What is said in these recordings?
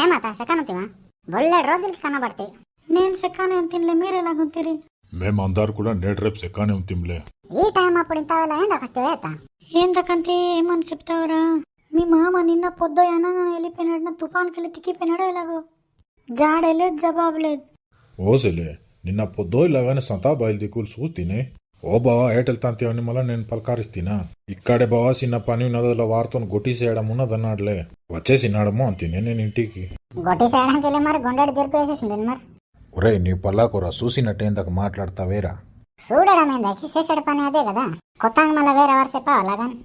ఏమాత సెకానంతివా బొల్లెడు రోజులకి కనబడితే నేను సెక్కానే అంతిన్లే మీరెలాగుంతిరి మేమందరూ కూడా నేటి రేపు సెక్కానే ఉంతింలే ఈ టైం అప్పుడు ఇంతవేళ ఏందకొస్తేవే అత్త ఏందకంతే ఏమని చెప్తావురా మీ మామ నిన్న పొద్దు అనగా వెళ్ళిపోయినాడు తుఫాన్కెళ్ళి తిక్కిపోయినాడో ఎలాగో జాడలేదు జవాబు లేదు ఓసలే నిన్న పొద్దు ఇలాగానే సంతా బయలుదేకులు చూస్తేనే ఓ బావా ఏటెళ్తాంతి అని మళ్ళీ నేను పలకారిస్తీనా? ఇక్కడే బావా చిన్న పని ఉన్నదల వారితో గొట్టిసేయడం ఉన్నదన్నాడులే. వచ్చేసినాడమో అంతేనే నేను ఇంటికి. గొట్టి చేయడానికి వెళ్ళి మరి గుండెడు జరిపి వేసేసింది మరి? ఒరే నీ పల్లాకూర చూసినట్టే ఇంతకు మాట్లాడతావేరా? చూడడం ఏందకి చేసేడు పని అదే కదా కొత్తగా మళ్ళీ వేరే ఎవరు చెప్పావాలా కానీ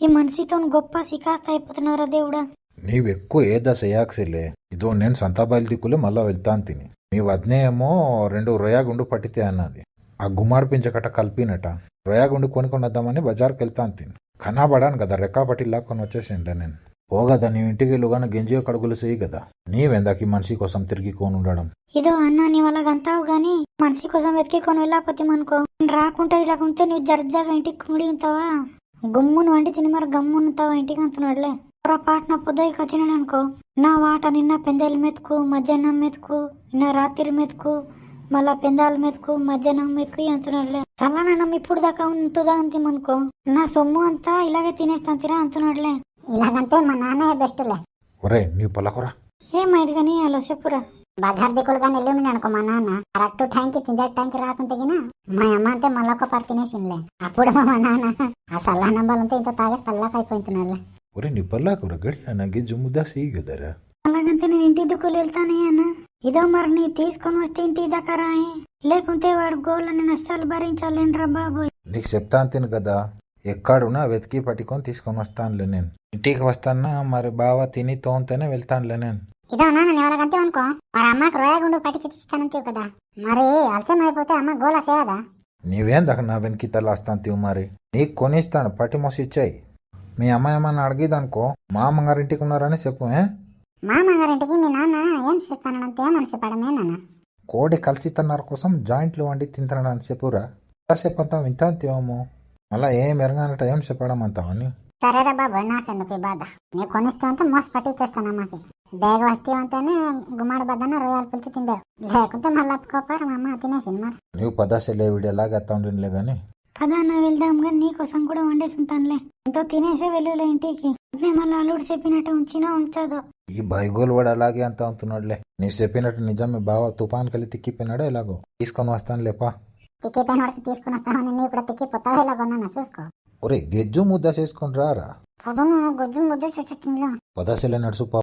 ఈ మనిషితో గొప్ప సికాస్త అయిపోతున్నారా దేవుడా. నీవెక్కువ ఏ దశ యాక్సిలే. ఇదో నేను సంతా బయలుదిక్కులే మళ్ళా వెళ్తాను తిని మీ వదినే ఏమో రెండు రొయాగుండు పట్టితే అన్నది. ఆ గుమ్మాడి పించకట్ట కలిపినట. రొయాగుండి కొనుక్కొని వద్దామని బజార్కి వెళ్తాను తిని కనాబడాను కదా రెక్కాపట్టి లాక్కొని వచ్చేసిండ నేను. ఓ కదా నీ ఇంటికి వెళ్ళుగానే గెంజియో కడుగులు చేయి కదా నీవెందాకి మనిషి కోసం తిరిగి కొని ఉండడం ఇదో అన్న నీ వాళ్ళకి అంతావు గాని మనిషి కోసం వెతికి కొని వెళ్ళకపోతే అనుకో రాకుంటే ఇలా ఉంటే నువ్వు జర్జాగా ఇంటికి కూడి ఉంటావా గమ్మును వండి తిని మరి గమ్మును ఉంటావా ఇంటికి అంటున్నాడులే. పొరపాటున పొద్దుకి వచ్చినాడు అనుకో నా వాట నిన్న పెందెల మెతుకు మధ్యాహ్నం మెతుకు నిన్న రాత్రి మెతుకు మళ్ళా పెందాల మెతుకు మధ్యాహ్నం మెతుకు అంటున్నాడులే చల్లనన్నం ఇప్పుడు దాకా ఉంటుందా అంతేమనుకో నా సొమ్ము అంతా ఇలాగే తినేస్తాను తిరా అంటున్నాడులే. ఇలాగంటే మా నాన్నే బెస్ట్లే ఒరే నీ పల్లకురా. ఏమైంది కానీ అలా చెప్పురా బజార్ దిక్కులు కానీ వెళ్ళి అనుకో మా నాన్న. కరెక్ట్ టైంకి తిందే టైంకి రాకుండా తెగినా మా అమ్మ అంతే మళ్ళీ ఒక పరి తినేసిందిలే. అప్పుడు మా నాన్న ఆ సల్లా నంబాలంతా ఇంత తాగేసి పల్లాక అయిపోతున్నాడులే ఒరే నీ పల్లాకుర గడి అనగి జుమ్ముదా చేయి కదరా అలాగంటే నేను ఇంటి దుక్కులు వెళ్తానే అన్న. ఇదో మరి నీ తీసుకొని వస్తే ఇంటి దాకా రాయే లేకుంటే వాడు గోళ్ళ నేను అస్సలు భరించాలేంట్రా బాబు. నీకు చెప్తాను తిను కదా. ఎక్కడున్నా వెతికి పట్టుకొని తీసుకొని వస్తానులే నేను. ఇంటికి వస్తానా మరి బావ తిని తోంతేనే వెళ్తానులే నేను. ఇదో నాన్న నీ వాళ్ళకంతే అనుకో. మరి అమ్మకి రోయగుండు పట్టి కదా. మరి అలసం అయిపోతే అమ్మ గోల చేయదా నీవేం దాకా నా వెనక్కి తీవు మరి. నీకు కొనిస్తాను పట్టి మోసి ఇచ్చాయి. మీ అమ్మాయి ఏమన్నా అడిగిదనుకో మా అమ్మగారింటికి ఉన్నారని చెప్పు ఏ? మా అమ్మగారింటికి మీ నాన్న ఏం చేస్తానంతే మనసు పడమే నాన్న. కోడి కలిసి తిన్నారు కోసం జాయింట్లు వండి తింటానని చెప్పురా. కాసేపు అంతా వింతా తీవము మళ్ళా ఏం ఎరగానట ఏం చెప్పడం అంతావని సరేరా బాబు నాకెందుకు ఈ బాధ? నీ కొనిస్తూ అంతా మోస పట్టించేస్తాను అమ్మకి. బ్యాగ్ వస్తే అంతేనే గుమ్మడి బద్దన రొయ్యలు పిలిచి తిండే లేకుంటే మళ్ళీ అప్పుకోపారు మా అమ్మ తినేసింది మరి. నువ్వు పదాసలే వీడియోలాగా ఎత్తా ఉండిలే గాని. పదాన్న వెళ్దాం కానీ నీకోసం కూడా వండేసి ఉంటానులే ఎంతో తినేసే వెళ్ళులే ఇంటికి. మళ్ళీ అల్లుడు చెప్పినట్టు ఉంచినా ఉంచదు. ఈ బైగోలు వాడు అలాగే అంత అవుతున్నాడులే నీవు చెప్పినట్టు నిజమే బావ తుఫాన్ కలిసి తిక్కిపోయినాడో ఎలాగో? తీసుకొని వస్తాను లేపా తిక్కిపోయిన వాడికి తీసుకుని వస్తామని నీ ఇప్పుడు తిక్కిపోతావు ఇలా కొన్నా చూసుకో. ఒరే గెజ్జు ముద్ద చేసుకొని రారా? పొద్దున గుజ్జు ముద్దు చుట్టూ పదాసలే నడుసు